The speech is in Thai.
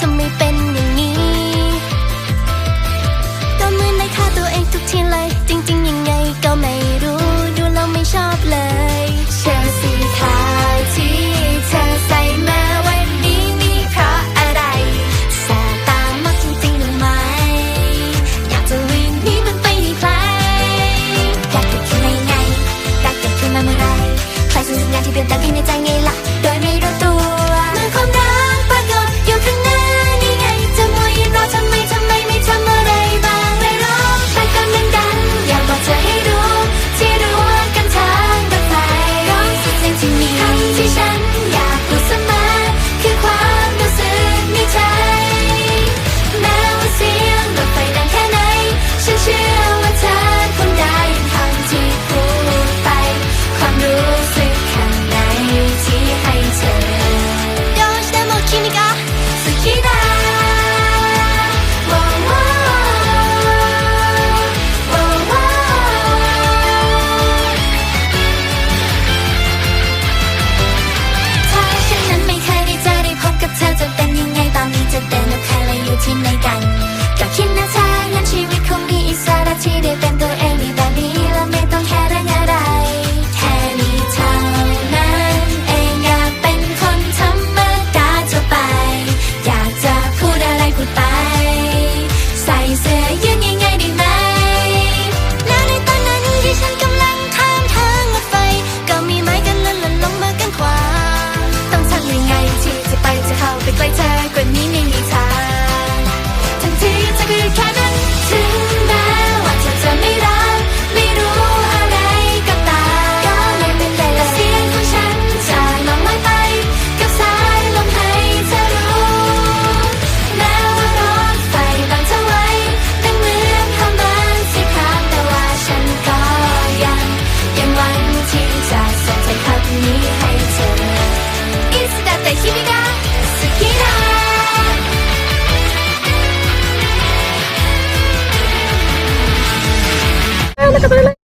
ทำไมเป็นอย่างนี้ ก็เหมือนได้ฆ่าตัวเองทุกทีเลย จริง ๆ ยังไงก็ไม่ ที่ไหนกันก็คิดนะเธองั้นชีวิตคงมีอิสระที่ได้เป็นตัวเองในแบบนี้และไม่ต้องแค่เรื่องอะไร แค่นี้เท่านั้นเองอยากเป็นคนธรรมดาจะไป อยากจะพูดอะไรพูดไป ใส่เสื้อยืดง่ายๆได้ไหม แล้วในตอนนั้นที่ฉันกำลังท้ามทางรถไฟ ก็มีไม้กันนั้นหลนลงมากันขวางต้องทำยังไงที่จะไปจะเข้าไปใกล้เธอ つだって日々が好きだ。